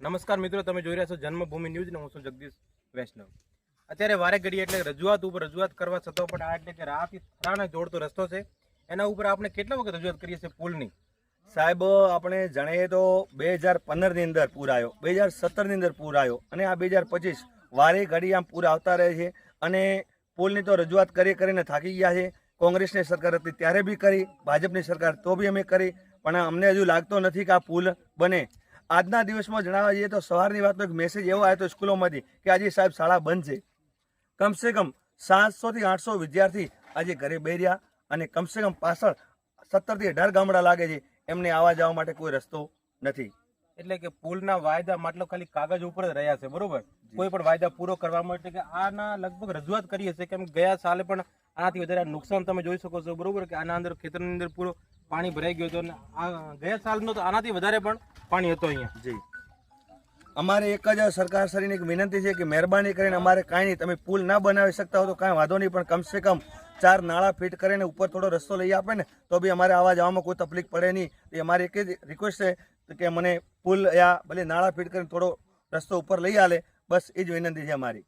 નમસ્કાર મિત્રો, તમે જોઈ રહ્યા છો જન્મભૂમિ ન્યૂઝ ને હું છું જગદીશ વૈષ્ણવ. અત્યારે વારે ઘડી એટલે રજૂઆત ઉપર રજૂઆત કરવા છતાં પણ આ એટલે કે રાહથી થરાને જોડતો રસ્તો છે. એના ઉપર આપણે કેટલા વખત રજૂઆત કરીએ છીએ પુલની? સાહેબ, આપણે જાણીએ તો બે હજાર પંદરની અંદર પૂર આવ્યો, બે હજાર સત્તરની અંદર પૂર આવ્યો અને આ બે હજાર પચીસ વારે ઘડી આમ પૂર આવતા રહે છે અને પુલની તો રજૂઆત કરી કરીને થાકી ગયા છે. કોંગ્રેસની સરકાર હતી ત્યારે બી કરી, ભાજપની સરકાર તો બી અમે કરી, પણ અમને હજુ લાગતો નથી કે આ પુલ બને. આજના દિવસમાં જણાવવા જઈએ તો સવારની વાતનો એક મેસેજ એવો આવ્યો હતો સ્કૂલોમાંથી કે આજે સાહેબ શાળા બંધ છે. કમસે કમ સાતસોથી આઠસો વિદ્યાર્થી આજે ઘરે બેર્યા અને કમસે કમ પાછળ સત્તરથી અઢાર ગામડા લાગે છે. એમને આવવા જવા માટે કોઈ રસ્તો નથી. એટલે કે પુલના વાયદા મતલબ ખાલી કાગજ ઉપર જ રહ્યા છે બરોબર? કોઈ પણ વાયદા પૂરો કરવા માટે કે આના લગભગ રજૂઆત કરીએ છીએ કેમ ગયા સાલે પણ આનાથી વધારે નુકસાન તમે જોઈ શકો છો બરોબર? કે આના અંદર ખેતરની અંદર પૂરો પાણી ભરાઈ ગયું હતું આ ગયા સાલનો તો આનાથી વધારે પણ પાણી હતું અહીંયા. જી. અમારે એક જ સરકાર શ્રીને એક વિનંતી છે કે મહેરબાની કરીને અમારે કાંઈ નહીં, તમે પુલ ના બનાવી શકતા હો તો કાંઈ વાંધો નહીં, પણ કમસે કમ ચાર નાળા ફિટ કરીને ઉપર થોડો રસ્તો લઈ આપે ને, તો બી અમારે આવા જવામાં કોઈ તકલીફ પડે નહીં. એ અમારી એક જ રિક્વેસ્ટ છે કે મને પુલ યા ભલે નાળા ફિટ કરીને થોડો રસ્તો ઉપર લઈ આલે. બસ, એ જ વિનંતી છે અમારી.